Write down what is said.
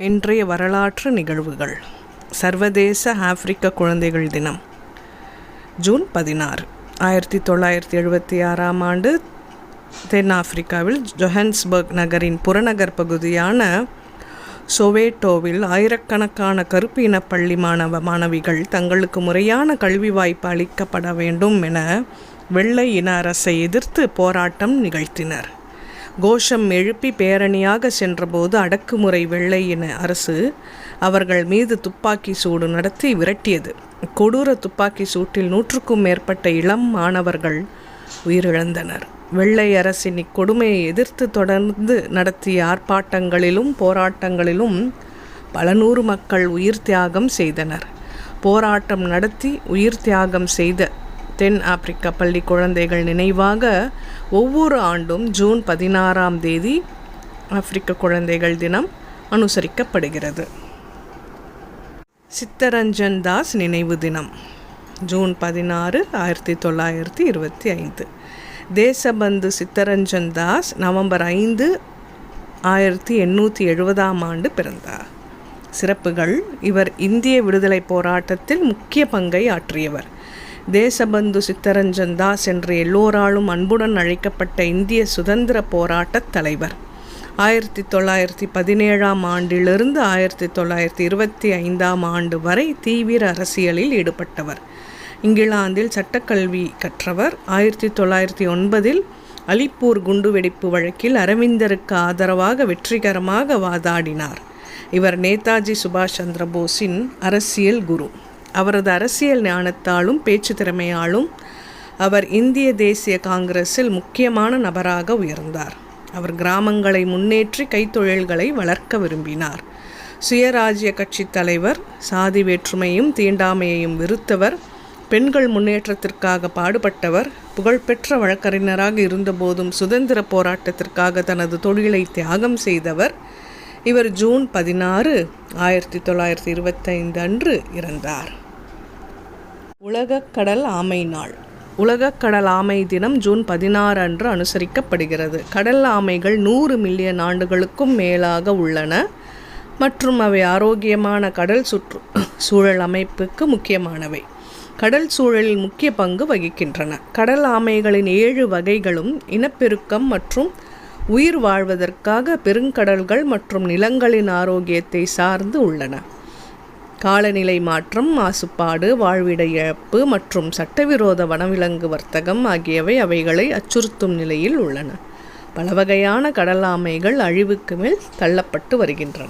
இன்றைய வரலாற்று நிகழ்வுகள். சர்வதேச ஆப்பிரிக்க குழந்தைகள் தினம். ஜூன் பதினாறு ஆயிரத்தி தொள்ளாயிரத்தி எழுபத்தி ஆறாம் ஆண்டு தென்னாப்பிரிக்காவில் ஜொஹன்ஸ்பர்க் நகரின் புறநகர் பகுதியான சொவேட்டோவில் ஆயிரக்கணக்கான கருப்பு இன பள்ளி மாணவ மாணவிகள் தங்களுக்கு முறையான கல்வி வாய்ப்பு அளிக்கப்பட வேண்டும் என வெள்ளை இன அரசை எதிர்த்து போராட்டம் நிகழ்த்தினர். கோஷம் எழுப்பி பேரணியாக சென்றபோது அடக்குமுறை வெள்ளையின அரசு அவர்கள் மீது துப்பாக்கி சூடு நடத்தி விரட்டியது. கொடூர துப்பாக்கி சூட்டில் நூற்றுக்கும் மேற்பட்ட இளம் மாணவர்கள் உயிரிழந்தனர். வெள்ளை அரசின் இக்கொடுமையை எதிர்த்து தொடர்ந்து நடத்திய ஆர்ப்பாட்டங்களிலும் போராட்டங்களிலும் பல நூறு மக்கள் உயிர் தியாகம் செய்தனர். போராட்டம் நடத்தி உயிர் தியாகம் செய்த தென் ஆப்பிரிக்க பள்ளி குழந்தைகள் நினைவாக ஒவ்வொரு ஆண்டும் ஜூன் பதினாறாம் தேதி ஆப்பிரிக்க குழந்தைகள் தினம் அனுசரிக்கப்படுகிறது. சித்தரஞ்சன் தாஸ் நினைவு தினம் ஜூன் பதினாறு ஆயிரத்தி தொள்ளாயிரத்தி இருபத்தி ஐந்து. தேசபந்து சித்தரஞ்சன் தாஸ் நவம்பர் ஐந்து ஆயிரத்தி எண்ணூற்றி எழுபதாம் ஆண்டு பிறந்தார். சிறப்புகள் இவர் இந்திய விடுதலை போராட்டத்தில் முக்கிய பங்கை ஆற்றியவர். தேசபந்து சித்தரஞ்சன் தாஸ் என்று எல்லோராலும் அன்புடன் அழைக்கப்பட்ட இந்திய சுதந்திர போராட்டத் தலைவர். ஆயிரத்தி தொள்ளாயிரத்தி பதினேழாம் ஆண்டிலிருந்து ஆயிரத்தி தொள்ளாயிரத்தி இருபத்தி ஐந்தாம் ஆண்டு வரை தீவிர அரசியலில் ஈடுபட்டவர். இங்கிலாந்தில் சட்டக்கல்வி கற்றவர். ஆயிரத்தி தொள்ளாயிரத்தி ஒன்பதில் அலிப்பூர் குண்டுவெடிப்பு வழக்கில் அரவிந்தருக்கு ஆதரவாக வெற்றிகரமாக வாதாடினார். இவர் நேதாஜி சுபாஷ் சந்திர போஸின் அரசியல் குரு. அவரது அரசியல் ஞானத்தாலும் பேச்சு திறமையாலும் அவர் இந்திய தேசிய காங்கிரஸில் முக்கியமான நபராக உயர்ந்தார். அவர் கிராமங்களை முன்னேற்றி கைத்தொழில்களை வளர்க்க விரும்பினார். சுயராஜ்ய கட்சி தலைவர் சாதி வேற்றுமையும் தீண்டாமையையும் வெறுத்தவர் பெண்கள் முன்னேற்றத்திற்காக பாடுபட்டவர் புகழ்பெற்ற வழக்கறிஞராக இருந்தபோதும் சுதந்திர போராட்டத்திற்காக தனது தொழிலை தியாகம் செய்தவர் இவர் ஜூன் பதினாறு ஆயிரத்தி தொள்ளாயிரத்தி இருபத்தைந்து அன்று இறந்தார். உலகக்கடல் ஆமை நாள். உலகக்கடல் ஆமை தினம் ஜூன் பதினாறு அன்று அனுசரிக்கப்படுகிறது. கடல் ஆமைகள் நூறு மில்லியன் ஆண்டுகளுக்கும் மேலாக உள்ளன மற்றும் அவை ஆரோக்கியமான கடல் சுற்று சூழல் அமைப்புக்கு முக்கியமானவை. கடல் சூழலில் முக்கிய பங்கு வகிக்கின்றன. கடல் ஆமைகளின் ஏழு வகைகளும் இனப்பெருக்கம் மற்றும் உயிர் வாழ்வதற்காக பெருங்கடல்கள் மற்றும் நிலங்களின் ஆரோக்கியத்தை சார்ந்து உள்ளன. காலநிலை மாற்றம் மாசுபாடு வாழ்விட இழப்பு மற்றும் சட்டவிரோத வனவிலங்கு வர்த்தகம் ஆகியவை அவைகளை அச்சுறுத்தும் நிலையில் உள்ளன. பல வகையான கடலாமைகள் அழிவுக்கு மேல் தள்ளப்பட்டு வருகின்றன.